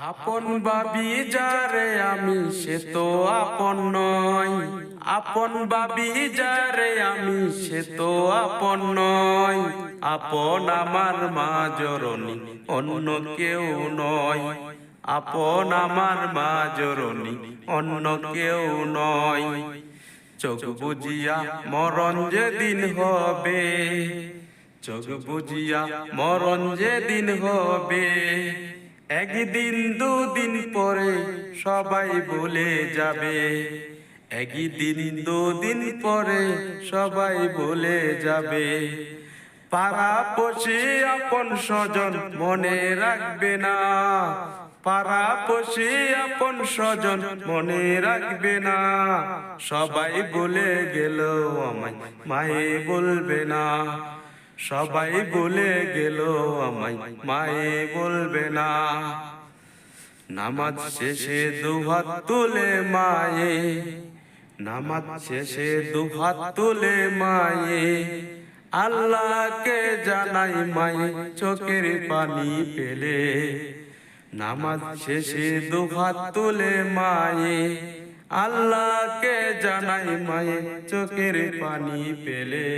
আপন বাবি যারে আমি সে তো আপন নয় আপন বাবি যারে আমি সে তো আপন নয় আপন আমার মা জরনি অন্য কেউ নয় আপন আমার মা জরনি অন্য কেউ নয় চোখ বুঝিয়া মরণ যেদিন হবে, চোখ বুঝিয়া মরণ যেদিন হবে। একদিন দুদিন পরে সবাই বলে যাবে। একদিন দুদিন পরে সবাই বলে যাবে। পাড়া পশি আপন স্বজন মনে রাখবে না। পাড়া পশি আপন স্বজন মনে রাখবে না। সবাই বলে গেল, আমায় মায়ে বলবে না। সবাই বলে গেল আমায় মায়ে বলবে না। নামাজ শেষে দুহাত তুলে মায়ে। নামাজ শেষে দুহাত তুলে মায়ে। আল্লাহকে জানাই মায়ে চোখের পানি পেলে নামাজ শেষে দুহাত তুলে মায়ে। আল্লাহকে জানাই মায়ে চোখের পানি পেলে